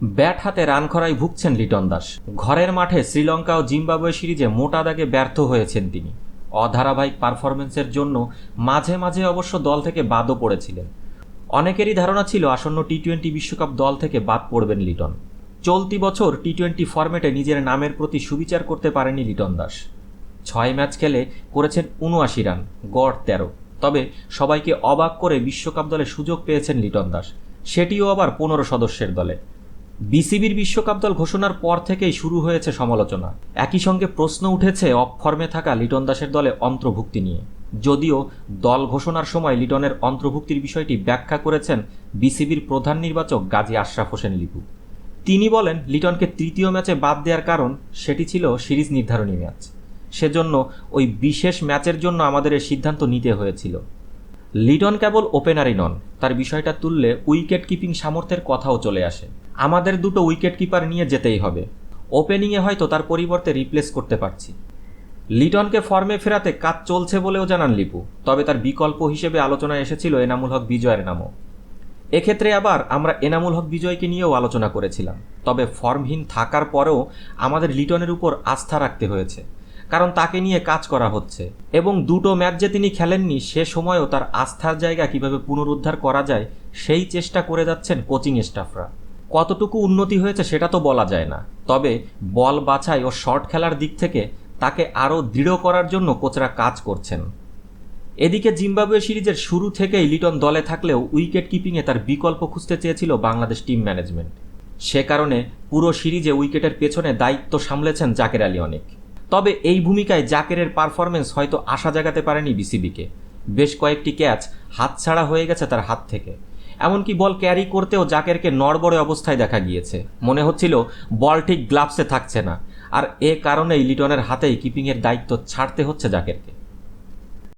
Bat হাতে run খরায় ভুগছেন লিটন দাস। ঘরের মাঠে শ্রীলঙ্কা ও জিম্বাবুয়ে সিরিজে মোটা দাগে ব্যর্থ হয়েছেন তিনি। অধারাবাহিক পারফরমেন্সের জন্য মাঝে মাঝে অবশ্য দল থেকে বাদও পড়েছিলেন। অনেকেরই ধারণা ছিল আসন্ন টি টোয়েন্টি বিশ্বকাপ দল থেকে বাদ পড়বেন লিটন। চলতি বছর টি টোয়েন্টি ফরম্যাটে নিজের নামের প্রতি সুবিচার করতে পারেনি লিটন দাস। ছয় ম্যাচ খেলে করেছেন উনআশি রান, গড় তেরো। তবে সবাইকে অবাক করে বিশ্বকাপ দলে সুযোগ পেয়েছেন লিটন দাস। সেটিও আবার পনেরো সদস্যের দলে। বিসিবির বিশ্বকাপ দল ঘোষণার পর থেকেই শুরু হয়েছে সমালোচনা। একই সঙ্গে প্রশ্ন উঠেছে অফ ফর্মে থাকা লিটন দাসের দলে অন্তর্ভুক্তি নিয়ে। যদিও দল ঘোষণার সময় লিটনের অন্তর্ভুক্তির বিষয়টি ব্যাখ্যা করেছেন বিসিবির প্রধান নির্বাচক গাজী আশরাফ হোসেন লিপু। তিনি বলেন, লিটনকে তৃতীয় ম্যাচে বাদ দেওয়ার কারণ সেটি ছিল সিরিজ নির্ধারণী ম্যাচ। সেজন্য ওই বিশেষ ম্যাচের জন্য আমাদের এই সিদ্ধান্ত নিতে হয়েছিল। লিটন কেবল ওপেনারই নন, তার বিষয়টা তুললে উইকেট কিপিং সামর্থ্যের কথাও চলে আসে। আমাদের দুটো উইকেট কিপার নিয়ে যেতেই হবে। ওপেনিংয়ে হয়তো তার পরিবর্তে রিপ্লেস করতে পারছি। লিটনকে ফর্মে ফেরাতে কাজ চলছে বলেও জানান লিপু, তবে তার বিকল্প হিসেবে আলোচনায় এসেছিল এনামুল হক বিজয়ের নামও। এক্ষেত্রে আবার আমরা এনামুল হক বিজয়কে নিয়েও আলোচনা করেছিলাম, তবে ফর্মহীন থাকার পরেও আমাদের লিটনের উপর আস্থা রাখতে হয়েছে, কারণ তাকে নিয়ে কাজ করা হচ্ছে, এবং দুটো ম্যাচ যে তিনি খেলেননি সে সময়ও তার আস্থার জায়গা কীভাবে পুনরুদ্ধার করা যায় সেই চেষ্টা করে যাচ্ছেন কোচিং স্টাফরা। কতটুকু উন্নতি হয়েছে সেটা তো বলা যায় না। তবে বল বাছাই ও শর্ট খেলার দিক থেকে তাকে আরও দৃঢ় করার জন্য কোচরা কাজ করছেন। এদিকে জিম্বাবুয়ে সিরিজের শুরু থেকেই লিটন দলে থাকলেও উইকেট কিপিংয়ে তার বিকল্প খুঁজতে চেয়েছিল বাংলাদেশ টিম ম্যানেজমেন্ট। সে কারণে পুরো সিরিজে উইকেটের পেছনে দায়িত্ব সামলেছেন জাকের আলী অনেক। তবে এই ভূমিকায় জাকেরের পারফরমেন্স হয়তো আশা জাগাতে পারেনি বিসিবিকে। বেশ কয়েকটি ক্যাচ হাতছাড়া হয়ে গেছে তার হাত থেকে। এমনকি বল ক্যারি করতেও জাকেরকে নড়বড়ে অবস্থায় দেখা গিয়েছে। মনে হচ্ছিল বল ঠিক গ্লাভসে থাকছে না। আর এ কারণেই লিটনের হাতেই কিপিংয়ের দায়িত্ব ছাড়তে হচ্ছে জাকেরকে।